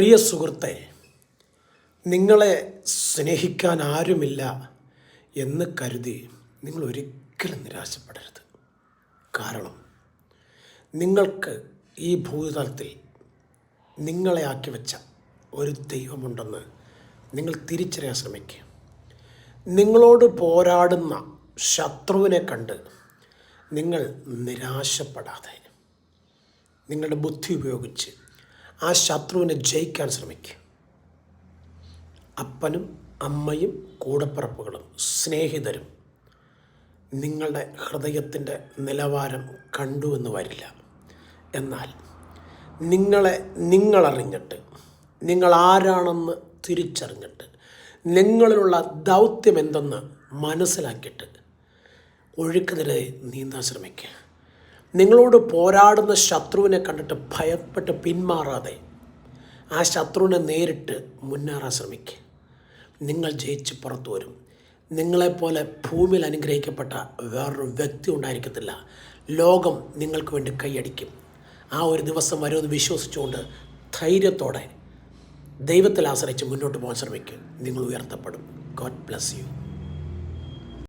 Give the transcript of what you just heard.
പ്രിയ സുഹൃത്തെ നിങ്ങളെ സ്നേഹിക്കാൻ ആരുമില്ല എന്ന് കരുതി നിങ്ങൾ ഒരിക്കലും നിരാശപ്പെടരുത്. കാരണം നിങ്ങൾക്ക് ഈ ഭൂതലത്തിൽ നിങ്ങളെ ആക്കി വെച്ച ഒരു ദൈവമുണ്ടെന്ന് നിങ്ങൾ തിരിച്ചറിയാൻ ശ്രമിക്കുക. നിങ്ങളോട് പോരാടുന്ന ശത്രുവിനെ കണ്ട് നിങ്ങൾ നിരാശപ്പെടാതെ നിങ്ങളുടെ ബുദ്ധി ഉപയോഗിച്ച് ആ ശത്രുവിനെ ജയിക്കാൻ ശ്രമിക്കുക അപ്പനും അമ്മയും കൂടപ്പിറപ്പുകളും സ്നേഹിതരും നിങ്ങളുടെ ഹൃദയത്തിന്റെ നിലവാരം കണ്ടു എന്ന് വരില്ല. എന്നാൽ നിങ്ങളെ നിങ്ങളറിഞ്ഞിട്ട് നിങ്ങൾ ആരാണെന്ന് തിരിച്ചറിഞ്ഞിട്ട് നിങ്ങളിലുള്ള ദൗത്യം എന്തെന്ന് മനസ്സിലാക്കിയിട്ട് ഒഴുക്കെതിരെ നീന്താൻ ശ്രമിക്കുക. നിങ്ങളോട് പോരാടുന്ന ശത്രുവിനെ കണ്ടിട്ട് ഭയപ്പെട്ട് പിന്മാറാതെ ആ ശത്രുവിനെ നേരിട്ട് മുന്നേറാൻ ശ്രമിക്കുക നിങ്ങൾ ജയിച്ച് പുറത്തു വരും. നിങ്ങളെപ്പോലെ ഭൂമിയിൽ അനുഗ്രഹിക്കപ്പെട്ട വേറൊരു വ്യക്തി ഉണ്ടായിരിക്കത്തില്ല. ലോകം നിങ്ങൾക്ക് വേണ്ടി കൈയടിക്കും. ആ ഒരു ദിവസം വരുമെന്ന് വിശ്വസിച്ചുകൊണ്ട് ധൈര്യത്തോടെ ദൈവത്തിൽ ആശ്രയിച്ച് മുന്നോട്ട് പോകാൻ ശ്രമിക്കും. നിങ്ങൾ ഉയർത്തപ്പെടും. God bless you